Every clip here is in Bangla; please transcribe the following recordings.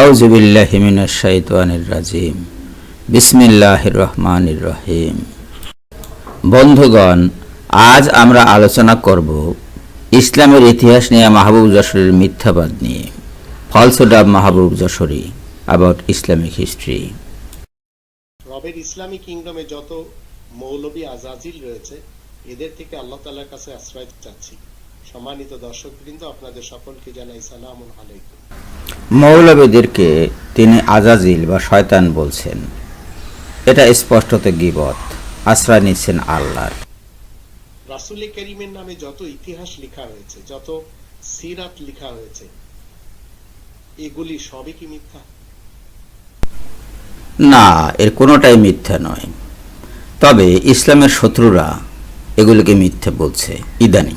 আউজুবিল্লাহ রাজিম বিসমিল্লাহির রহমানির রহিম বন্ধুগণ, আজ আমরা আলোচনা করব ইসলামের ইতিহাস নিয়ে মাহবুব যশোরের মিথ্যাবাদ নিয়ে। Falsehood Mahbub Jashori about Islamic history. রবের ইসলামী কিংডমে যত মৌলবী আজাজিল রয়েছে, এদের থেকে আল্লাহ তালার কাছে আশ্রয় চাচ্ছি। সম্মানিত দর্শকবৃন্দ আপনাদের সকলকে জানাই সালাম আলাইকুম। মৌলবীদেরকে তিনি আজাজিল বা শয়তান বলছেন। এটা স্পষ্টত গিবত আশ্রয় নিচ্ছেন আল্লাহর। রাসুল করিমের নামে যত ইতিহাস লেখা হয়েছে যত সিরাত লেখা হয়েছে এগুলি সবই কি মিথ্যা? না এর কোনোটাই মিথ্যা নয়। তবে ইসলামের শত্রুরা এগুলিকে মিথ্যে বলছে। ইদানিং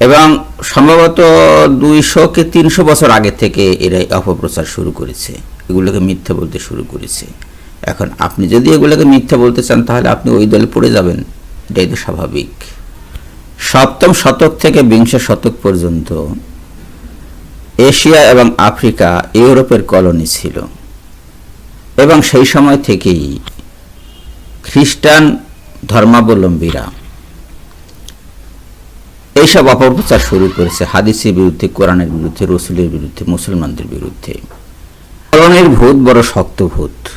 এবং সম্ভবত দুইশো কি তিনশো বছর আগে থেকে এরা অপপ্রচার শুরু করেছে। এগুলোকে মিথ্যে বলতে শুরু করেছে। এখন আপনি যদি এগুলোকে মিথ্যা বলতে চান, তাহলে আপনি ওই দলে পড়ে যাবেন। এটাই তো স্বাভাবিক। সপ্তম শতক থেকে বিংশ শতক পর্যন্ত এশিয়া এবং আফ্রিকা ইউরোপের কলোনি ছিল। এবং সেই সময় থেকেই খ্রিস্টান ধর্মাবলম্বীরা এইসব অপপ্রচার শুরু করেছে হাদিসের বিরুদ্ধে, কোরআনের বিরুদ্ধে, রসুলের বিরুদ্ধে, মুসলমানদের বিরুদ্ধে। কলোনির ভূত বড় শক্ত ভূত।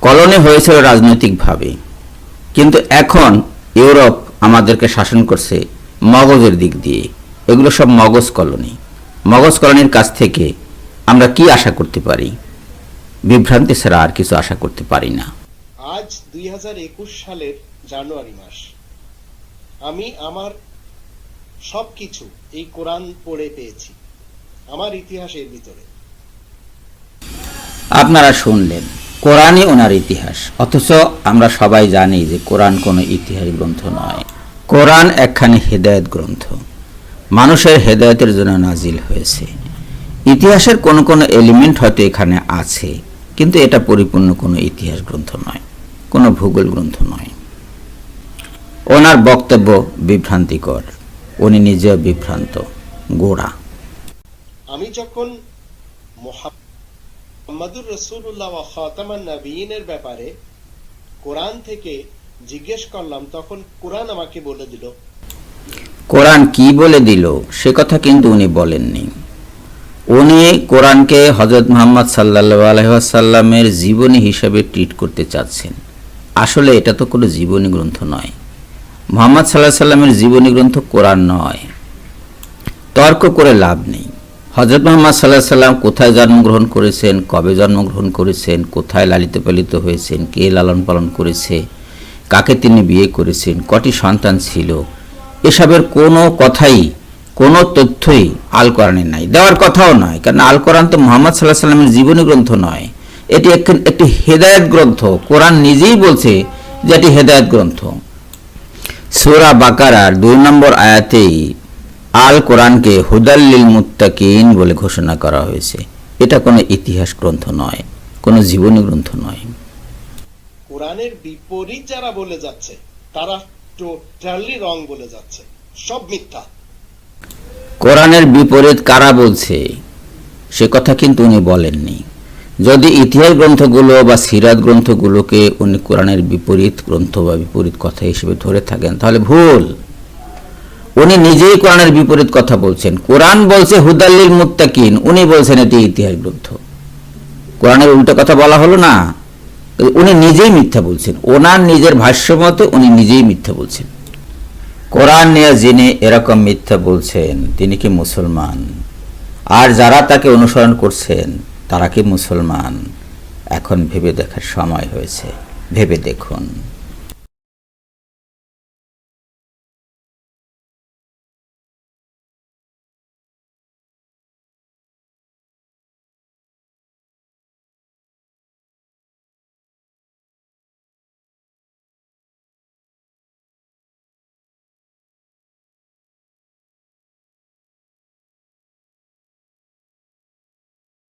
কলোনি হয়েছিল রাজনৈতিকভাবে। কিন্তু এখন ইউরোপ আমাদেরকে শাসন করছে মগজের দিক দিয়ে। এগুলো সব মগজ কলোনি। মগজ কলোনির কাছ থেকে আমরা কি আশা করতে পারি? বিভ্রান্তি ছাড়া আর কিছু আশা করতে পারি না। আজ দুই হাজার একুশ সালের জানুয়ারি মাস। আমি আমার সবকিছু এই কোরআন পড়ে পেয়েছি, আমার ইতিহাসের ভিতরে। আপনারা শুনলেন, কোরআনই ওনার ইতিহাস, অথচ আমরা সবাই জানি যে কোরআন কোনো ইতিহাস গ্রন্থ নয়। কোরআন একখানি হেদায়েত গ্রন্থ। মানুষের হেদায়তের জন্য নাজিল হয়েছে। ইতিহাসের কোনো কোনো এলিমেন্ট হয়তো এখানে আছে, কিন্তু এটা পরিপূর্ণ কোনো ইতিহাস গ্রন্থ নয়, কোনো ভূগোল গ্রন্থ নয়। ওনার বক্তব্য বিভ্রান্তিকর। উনি নিজেও বিভ্রান্ত গোড়া। আমি যখন মোহাম্মদুর রসুল্লাহ ওয়া খাতামান নবীনের ব্যাপারে কোরআন থেকে জিজ্ঞেস করলাম তখন কোরআন আমাকে বলে দিল। কোরআন কি বলে দিল? সে কথা কিন্তু উনি বলেননি। উনি কোরআনকে হজরত মোহাম্মদ সাল্লাহ আলহাসাল্লামের জীবনী হিসাবে ট্রিট করতে চাচ্ছেন। আসলে এটা তো কোনো জীবনী গ্রন্থ নয়। মোহাম্মদ সাল্লাহ সাল্লামের জীবনী গ্রন্থ কোরআন নয়। তর্ক করে লাভ নেই। হজরত মোহাম্মদ সাল্লাহ সাল্লাম কোথায় জন্মগ্রহণ করেছেন, কবে জন্মগ্রহণ করেছেন, কোথায় লালিত পালিত হয়েছেন, কে লালন পালন করেছে, কাকে তিনি বিয়ে করেছেন, কটি সন্তান ছিল, এসবের কোনো কথাই, কোনো তথ্যই আল কোরআনে নাই। দেওয়ার কথাও নয়, কারণ আল কোরআন তো মোহাম্মদ সাল্লাহ সাল্লামের জীবনী গ্রন্থ নয়। এটি এক- একটি হেদায়ত গ্রন্থ। কোরআন নিজেই বলছে যে এটি হেদায়ত গ্রন্থ। সুরা বাকারার দুই নম্বর আয়াতেই আল কোরআনকে হুদাল্লিল মুত্তাকিন বলে ঘোষণা করা হয়েছে। এটা কোনো ইতিহাস গ্রন্থ নয় কোনো জীবনী গ্রন্থ নয়। কোরআনের বিপরীত যারা বলে যাচ্ছে তারা টোটালি রং বলে যাচ্ছে সব মিথ্যা। কোরআনের বিপরীত কারা বলছে সে কথা কিন্তু উনি বলেননি। যদি ইতিহাস গ্রন্থগুলো বা সিরাত গ্রন্থগুলোকে উনি কোরআনের বিপরীত গ্রন্থ বা বিপরীত কথা হিসেবে ধরে থাকেন, তাহলে ভুল। উনি নিজেই কোরআনের বিপরীত কথা বলছেন। কোরআন বলছে হুদাল্লিল মুত্তাকিন, উনি বলছেন এটি ইতিহাস গ্রন্থ। কোরআনের উল্টো কথা বলা হলো না। উনি নিজেই মিথ্যা বলছেন। ওনার নিজের ভাষ্য মতে উনি নিজেই মিথ্যা বলছেন। কোরআন নিয়ে যিনি এরকম মিথ্যা বলছেন, তিনি কি মুসলমান? আর যারা তাকে অনুসরণ করছেন তারা কি মুসলমান? এখন ভেবে দেখার সময় হয়েছে। ভেবে দেখুন।